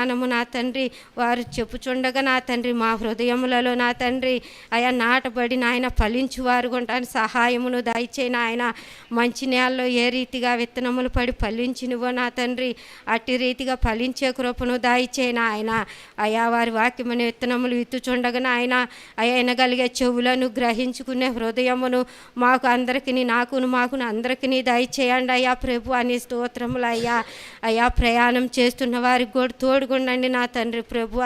జ్ఞానము నా తండ్రి. వారు చెప్పుచుండగా నా తండ్రి మా హృదయములలో నా తండ్రి. అయా నాటబడి నాయన ఫలించు వారు కొంటాను సహాయమును దయచేయి నాయన. మంచి నేలలో ఏ రీతిగా విత్తనములు పడి ఫలించినవో నా తండ్రి. అట్టి రీతిగా ఫలించే కృపను దయచేయి నాయన. అయా వారి వాక్యమని విత్తనములు విత్తుచుండగా నాయన. అయా వినగలిగే చెవులను గ్రహించుకునే హృదయమును మాకు అందరికీ నాకును మాకును అందరికీ దయచేయండి అయ్యా ప్రభు అని స్తోత్రములు అయ్యా అయ్యా ప్రయాణం చేస్తున్న వారికి కూడా తోడుగుండండి నా తండ్రి ప్రభు.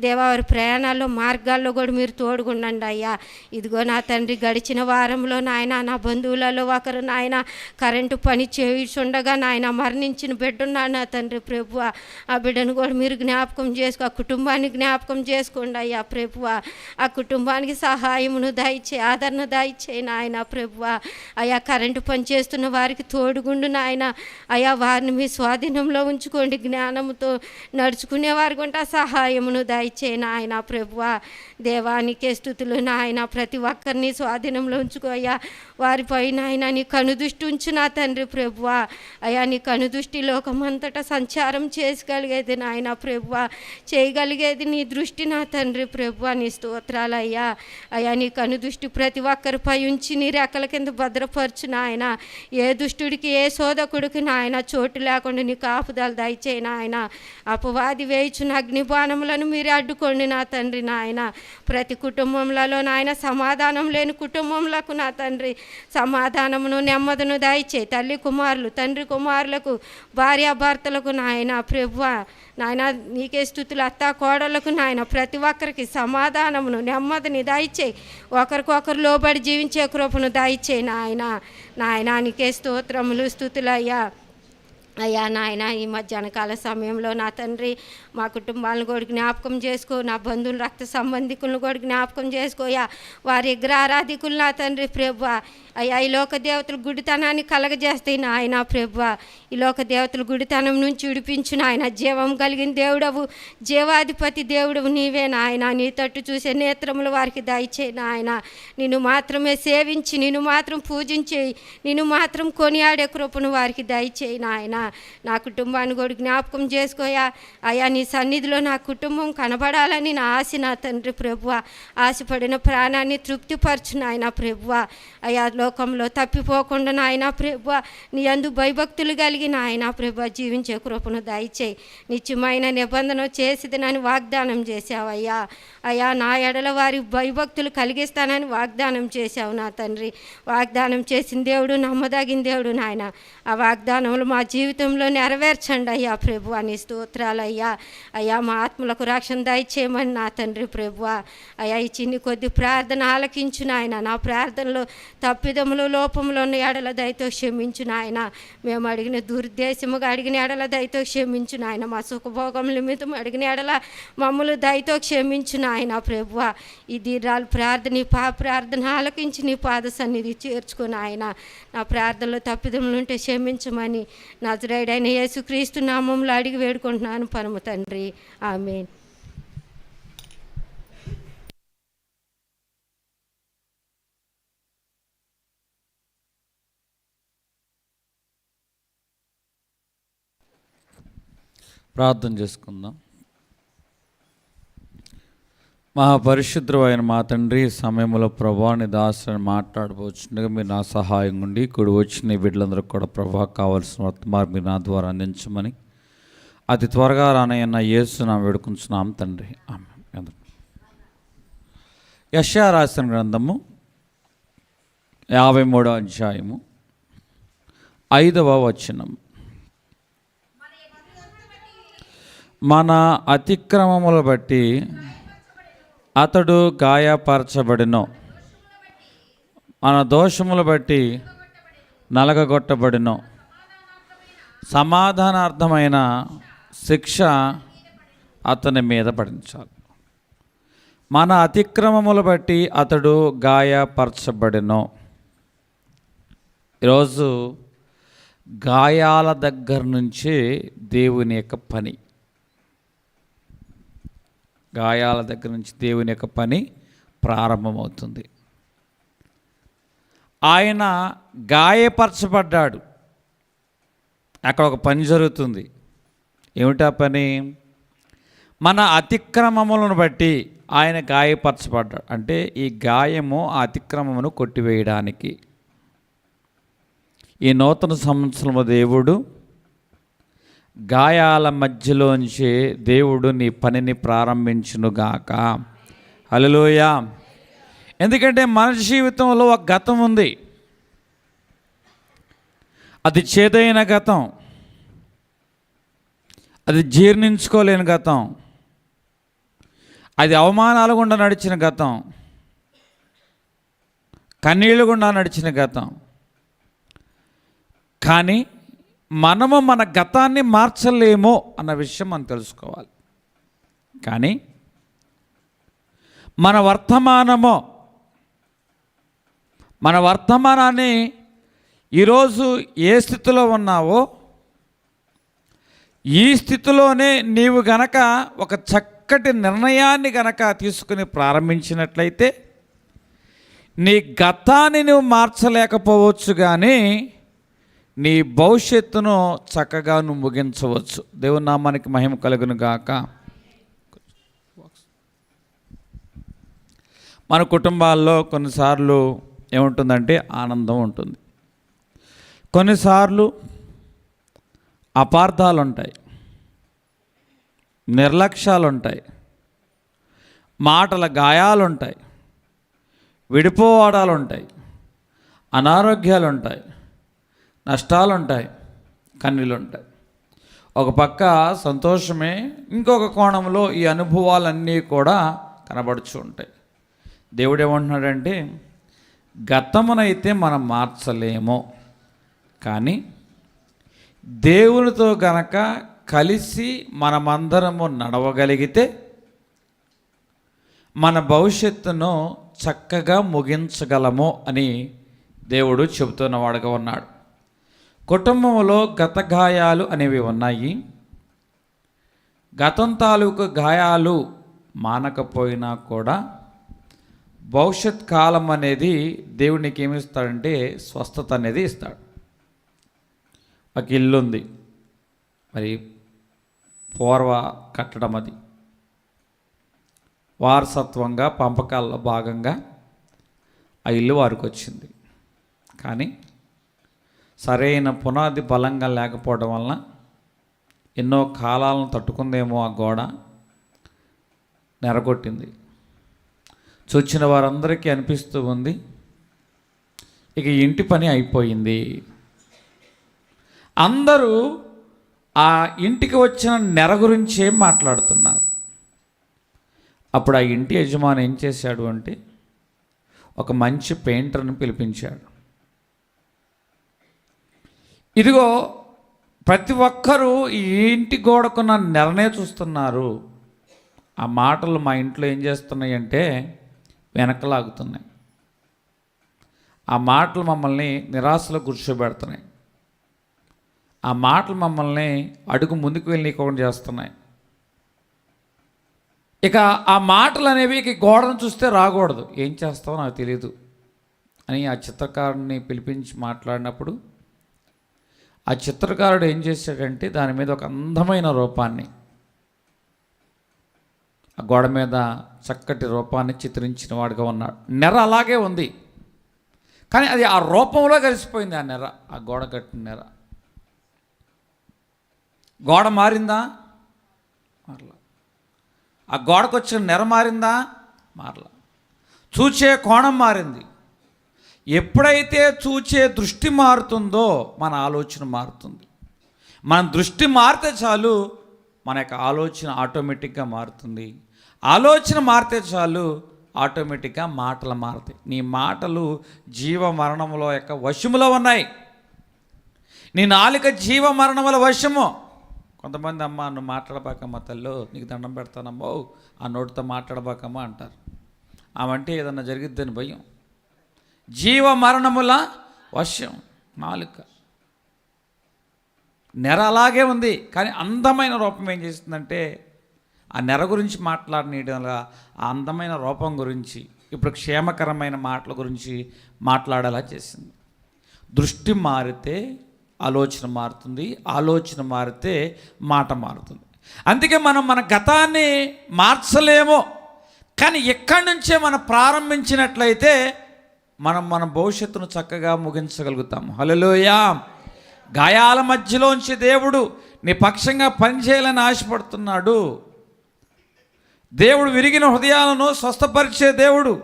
దేవావారి ప్రయాణాల్లో మార్గాల్లో కూడా మీరు తోడుగుండండి అయ్యా. ఇదిగో నా తండ్రి గడిచిన వారంలో నాయన నా బంధువులలో ఒకరు నాయన కరెంటు పని చేయుచుండగా నాయన మరణించిన బిడ్డున్నాడు నా తండ్రి ప్రభు. ఆ బిడ్డను కూడా మీరు జ్ఞాపకం చేసుకో ఆ కుటుంబాన్ని జ్ఞాపకం చేసుకోండి అయ్యా ప్రభు. ఆ కుటుంబానికి సహాయమును దయచే ఆదరణ దయచే నాయన ప్రభు. అయా కరెంటు పని చేస్తున్న వారికి తోడుగుండు నాయన. అయా వారిని మీ స్వాధీనంలో ఉంచుకోండి జ్ఞానముతో నడుచు వారికి ఉంటా సహాయమును దయచే నాయన ప్రభువ. దేవానికే స్థుతులు నాయన. ప్రతి ఒక్కరిని స్వాధీనంలో ఉంచుకోయా వారిపై నాయన నీ కనుదృష్టి ఉంచు నా తండ్రి ప్రభువ. అయా నీ కనుదృష్టి లోకమంతటా సంచారం చేసుకోగలిగేది నాయన ప్రభువ. చేయగలిగేది నీ దృష్టి నా తండ్రి ప్రభువ. నీ స్తోత్రాలు అయ్యా. అయా నీ కనుదృష్టి ప్రతి ఒక్కరిపై ఉంచి నీ రెక్కల కింద భద్రపరచు నాయన. ఏ దుష్టుడికి ఏ శోధకుడికి నాయన చోటు లేకుండా నీ కాపుదలు దయచేయి నాయన. అపవాది వేయుచున్న అగ్నిబాణములను మీరు అడ్డుకోండి నా తండ్రి నాయన. ప్రతి కుటుంబంలో నాయన సమాధానం లేని కుటుంబంలకు నా తండ్రి సమాధానమును నెమ్మదిను దాయిచే తల్లి కుమారులు తండ్రి కుమారులకు భార్యాభర్తలకు నాయన. ప్రభువ నాయన నీకే స్థుతులు అత్త కోడలకు నాయన. ప్రతి ఒక్కరికి సమాధానమును నెమ్మదిని దాయిచే ఒకరికొకరు లోబడి జీవించే కృపను దాయిచే నాయన. నాయన నీకే స్తోత్రములు స్థుతులయ్యా. అయ్యా నాయన ఈ మధ్యాహ్న కాల సమయంలో నా తండ్రి మా కుటుంబాలను కూడా జ్ఞాపకం చేసుకో నా బంధువులు రక్త సంబంధికులను కూడా జ్ఞాపకం చేసుకోయా వారి విగ్రహారాధికులు నా తండ్రి ప్రభు. అయ్యా ఈ లోక దేవతలు గుడితనాన్ని కలగజేస్తాయి నాయన ప్రభు. ఈ లోక దేవతలు గుడితనం నుంచి విడిపించు నాయన. జీవం కలిగిన దేవుడవు జీవాధిపతి దేవుడవు నీవే నాయన. నీ తట్టు చూసే నేత్రములు వారికి దయచే నాయన. నిన్ను మాత్రమే సేవించి నిన్ను మాత్రం పూజించేయి నిన్ను మాత్రం కొనియాడే కృపను వారికి దయచేయి నాయన. నా కుటుంబాన్ని కూడా జ్ఞాపకం చేసుకోయా అయా నీ సన్నిధిలో నా కుటుంబం కనబడాలని నా ఆశ నా తండ్రి ప్రభువ. ఆశపడిన ప్రాణాన్ని తృప్తిపరచు నాయన ప్రభువ. అయా లోకంలో తప్పిపోకుండా నాయన ప్రభువ. నీ అందు భయభక్తులు కలిగి నాయన ప్రభువ జీవించే కృపను దయచేయి. నిత్యమైన నిబంధన చేసిది నన్ను వాగ్దానం చేశావయ్యా అయ్యా. నా ఎడల వారి భయభక్తులు కలిగిస్తానని వాగ్దానం చేశావు నా తండ్రి. వాగ్దానం చేసిన దేవుడు నమ్మదగిన దేవుడు నాయన. ఆ వాగ్దానములు మా జీవితం జీవితంలో నెరవేర్చండి అయ్యా ప్రభు అని స్తోత్రాలు అయ్యా అయ్యా మా ఆత్మలకు రక్షణ దయచేయమని నా తండ్రి ప్రభు. అయ్యా ఈ చిన్ని కొద్ది ప్రార్థన ఆలకించు నాయన. నా ప్రార్థనలో తప్పిదములు లోపములు ఉన్న ఎడల దయతో క్షమించు నాయన. మేము అడిగిన దుర్దేశముగా అడిగిన ఎడల దయతో క్షమించు నాయన. మా సుఖభోగం నిమిత్తం అడిగిన ఎడల మమ్మల్ని దయతో క్షమించు నాయన ప్రభువ ఈ దీర్ఘాలు ప్రార్థన పా ప్రార్థన ఆలకించి నీ పాద సన్నిధి చేర్చుకుని ఆయన నా ప్రార్థనలో తప్పిదములు ఉంటే క్షమించమని నా నజరేడైన యేసుక్రీస్తు నామంలో అడిగి వేడుకుంటున్నాను. పరమ తండ్రి. ఆమె ప్రార్థన చేసుకుందాం. మహాపరిశుద్ధుడు అయిన మా తండ్రి సమయంలో ప్రభాని దాసుని మాట్లాడబోచుండగా మీరు నా సహాయం ఉండి ఇక్కడ వచ్చిన ఈ బిడ్డలందరూ కూడా ప్రభా కావాల్సిన వర్తమారు మీరు నా ద్వారా అందించమని అతి త్వరగా రానయ్యన్న యేసు నా వేడుకుంటున్నాం తండ్రి. ఆమె యశా రాసిన గ్రంథము యాభై మూడో అధ్యాయము ఐదవ వచనం. మన అతిక్రమముల బట్టి అతడు గాయపరచబడిను. మన దోషములు బట్టి నలగగొట్టబడిను. సమాధానార్థమైన శిక్ష అతని మీద పడించాలి. మన అతిక్రమములు బట్టి అతడు గాయపరచబడిను. ఈరోజు గాయాల దగ్గర నుంచి దేవుని యొక్క పని. గాయాల దగ్గర నుంచి దేవుని యొక్క పని ప్రారంభమవుతుంది. ఆయన గాయపరచబడ్డాడు. అక్కడ ఒక పని జరుగుతుంది. ఏమిటా పని? మన అతిక్రమములను బట్టి ఆయన గాయపరచబడ్డాడు. అంటే ఈ గాయము ఆ అతిక్రమమును కొట్టివేయడానికి. ఈ నూతన సంవత్సరము దేవుడు గాయాల మధ్యలోంచి దేవుడు నీ పనిని ప్రారంభించునుగాక. అలలోయ ఎందుకంటే మన జీవితంలో ఒక గతం ఉంది. అది చేదైన గతం. అది జీర్ణించుకోలేని గతం. అది అవమానాల గుండా నడిచిన గతం. కన్నీళ్ళు గుండా నడిచిన గతం. కానీ మనము మన గతాన్ని మార్చలేమో అన్న విషయం మనం తెలుసుకోవాలి. కానీ మన వర్తమానము మన వర్తమానాన్ని ఈరోజు ఏ స్థితిలో ఉన్నావో ఈ స్థితిలోనే నీవు గనక ఒక చక్కటి నిర్ణయాన్ని గనక తీసుకుని ప్రారంభించినట్లయితే నీ గతాన్ని నువ్వు మార్చలేకపోవచ్చు కానీ నీ భవిష్యత్తును చక్కగా నువ్వు ముగించవచ్చు. దేవుని నామానికి మహిమ కలుగును గాక. మన కుటుంబాల్లో కొన్నిసార్లు ఏముంటుందంటే ఆనందం ఉంటుంది. కొన్నిసార్లు అపార్థాలు ఉంటాయి నిర్లక్ష్యాలు ఉంటాయి మాటల గాయాలు ఉంటాయి విడిపోవడాలు ఉంటాయి అనారోగ్యాలు ఉంటాయి నష్టాలు ఉంటాయి కన్నీళ్ళు ఉంటాయి ఒక పక్క సంతోషమే ఇంకొక కోణంలో ఈ అనుభవాలన్నీ కూడా కనబడుచు ఉంటాయి. దేవుడు ఏమంటున్నాడంటే గతమునైతే మనం మార్చలేము కానీ దేవునితో గనక కలిసి మనమందరము నడవగలిగితే మన భవిష్యత్తును చక్కగా ముగించగలము అని దేవుడు చెబుతున్నవాడుగా ఉన్నాడు. కుటుంబంలో గత గాయాలు అనేవి ఉన్నాయి. గతం తాలూకు గాయాలు మానకపోయినా కూడా భవిష్యత్ కాలం అనేది దేవునికి ఏమి ఇస్తాడంటే స్వస్థత అనేది ఇస్తాడు. ఒక ఇల్లు ఉంది. మరి పూర్వ కట్టడం అది. వారసత్వంగా పంపకాల్లో భాగంగా ఆ ఇల్లు వారికి వచ్చింది కానీ సరైన పునాది బలంగా లేకపోవడం వలన ఎన్నో కాలాలను తట్టుకుందేమో ఆ గోడ నెరగొట్టింది. చూచిన వారందరికీ అనిపిస్తూ ఉంది ఇక ఇంటి పని అయిపోయింది. అందరూ ఆ ఇంటికి వచ్చిన నెర గురించి ఏం మాట్లాడుతున్నారు? అప్పుడు ఆ ఇంటి యజమాని ఏం చేశాడు అంటే ఒక మంచి పెయింటర్ని పిలిపించాడు. ఇదిగో ప్రతి ఒక్కరూ ఈ ఇంటి గోడకున్న నెలనే చూస్తున్నారు. ఆ మాటలు మా ఇంట్లో ఏం చేస్తున్నాయి అంటే వెనకలాగుతున్నాయి. ఆ మాటలు మమ్మల్ని నిరాశలో కూర్చోబెడుతున్నాయి ఆ మాటలు మమ్మల్ని అడుగు ముందుకు వెళ్ళనీయకుండా చేస్తున్నాయి. ఇక ఆ మాటలు అనేవి ఇక గోడను చూస్తే రాకూడదు. ఏం చేస్తావో నాకు తెలియదు అని ఆ చిత్రకారుని పిలిపించి మాట్లాడినప్పుడు ఆ చిత్రకారుడు ఏం చేశాడంటే దాని మీద ఒక అందమైన రూపాన్ని ఆ గోడ మీద చక్కటి రూపాన్ని చిత్రించిన వాడుగా ఉన్నాడు. నెర అలాగే ఉంది కానీ అది ఆ రూపంలో కలిసిపోయింది ఆ నెర ఆ గోడ కట్టిన నెర. గోడ మారిందా? మారలా. ఆ గోడకు వచ్చిన నెర మారిందా? మారలా. చూచే కోణం మారింది. ఎప్పుడైతే చూచే దృష్టి మారుతుందో మన ఆలోచన మారుతుంది. మన దృష్టి మారితే చాలు మన యొక్క ఆలోచన ఆటోమేటిక్గా మారుతుంది. ఆలోచన మారితే చాలు ఆటోమేటిక్గా మాటలు మారుతాయి. నీ మాటలు జీవ మరణములో యొక్క వశములో ఉన్నాయి. నీ నాలుక జీవ మరణముల వశము. కొంతమంది అమ్మ నువ్వు మాట్లాడబాకమ్మ తల్లి నీకు దండం పెడతానమ్మో ఆ నోటితో మాట్లాడబాకమ్మా అంటారు. ఆమంటే ఏదన్నా జరిగిద్దని భయం. జీవ మరణముల వర్షం నాలుక. నెర అలాగే ఉంది కానీ అందమైన రూపం ఏం చేస్తుందంటే ఆ నెర గురించి మాట్లాడనీయడంలా ఆ అందమైన రూపం గురించి ఇప్పుడు క్షేమకరమైన మాటల గురించి మాట్లాడేలా చేసింది. దృష్టి మారితే ఆలోచన మారుతుంది ఆలోచన మారితే మాట మారుతుంది. అందుకే మనం మన గతాన్ని మార్చలేమో కానీ ఎక్కడి నుంచే మనం ప్రారంభించినట్లయితే మనం మన భవిష్యత్తును చక్కగా ముగించగలుగుతాం హలోయా గాయాల మధ్యలోంచి దేవుడు నిపక్షంగా పనిచేయాలని ఆశపడుతున్నాడు. దేవుడు విరిగిన హృదయాలను స్వస్థపరిచే దేవుడు